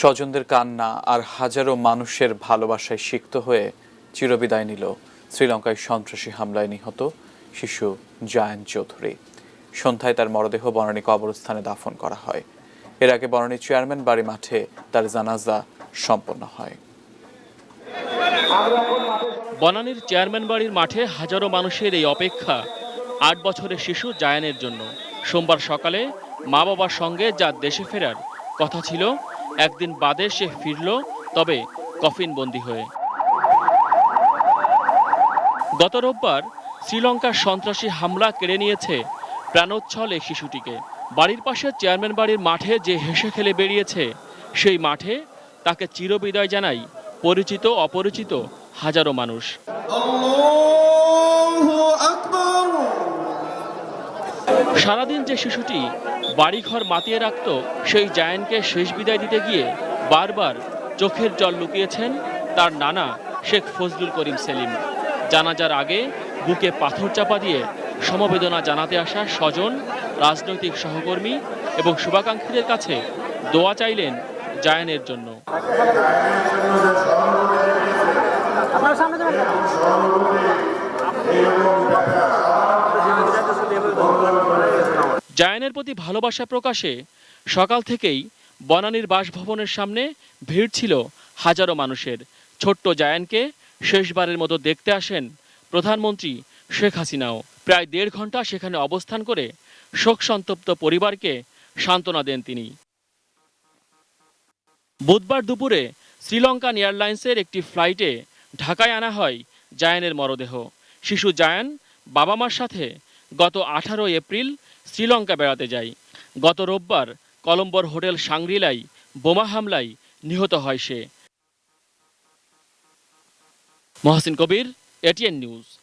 স্বজনদের কান্না আর হাজারো মানুষের ভালোবাসায় সিক্ত হয়ে চিরবিদায় নিল শ্রীলঙ্কায় সন্ত্রাসী হামলায় নিহত শিশু জায়ান চৌধুরী। সন্ধ্যায় তার মরদেহ বনানী কবরস্থানে দাফন করা হয়। এর আগে বনানী চেয়ারম্যান বাড়ি মাঠে তার জানাজা সম্পন্ন হয়। বনানীর চেয়ারম্যান বাড়ির মাঠে হাজারো মানুষের এই অপেক্ষা আট বছরের শিশু জায়ানের জন্য। সোমবার সকালে মা বাবার সঙ্গে যা দেশে ফেরার কথা ছিল একদিন বাদে সে ফিরল, তবে কফিন কফিনবন্দি হয়ে। গত রোববার শ্রীলঙ্কার সন্ত্রাসী হামলা কেড়ে নিয়েছে প্রাণোচ্ছল এই শিশুটিকে। বাড়ির পাশে চেয়ারম্যান বাড়ির মাঠে যে হেসে খেলে বেরিয়েছে, সেই মাঠে তাকে চিরবিদায় জানাই পরিচিত অপরিচিত হাজারো মানুষ। সারাদিন যে শিশুটি বাড়িঘর মাতিয়ে রাখত, সেই জায়ানকে শেষ বিদায় দিতে গিয়ে বারবার চোখের জল লুকিয়েছেন তার নানা শেখ ফজলুল করিম সেলিম। জানাজার আগে বুকে পাথর চাপা দিয়ে সমবেদনা জানাতে আসা স্বজন, রাজনৈতিক সহকর্মী এবং শুভাকাঙ্ক্ষীদের কাছে দোয়া চাইলেন জায়ানের জন্য। জায়ানের প্রতি ভালোবাসা প্রকাশে সকাল থেকেই বনানীর বাসভবনের সামনে ভিড় ছিল হাজারো মানুষের। ছোট্ট জায়ানকে শেষবারের মতো দেখতে আসেন প্রধানমন্ত্রী শেখ হাসিনাও। প্রায় দেড় ঘণ্টা সেখানে অবস্থান করে শোক সন্তপ্ত পরিবারকে সান্ত্বনা দেন তিনি। বুধবার দুপুরে শ্রীলঙ্কান এয়ারলাইন্সের একটি ফ্লাইটে ঢাকায় আনা হয় জায়ানের মরদেহ। শিশু জায়ান বাবা মার সাথে গত আঠারো এপ্রিল শ্রীলঙ্কা বেড়াতে যায় গত রোববার কলম্বোর হোটেল সাংরিলাই বোমা হামলায় নিহত হয় সে। Mohasin Kabir, ATN news.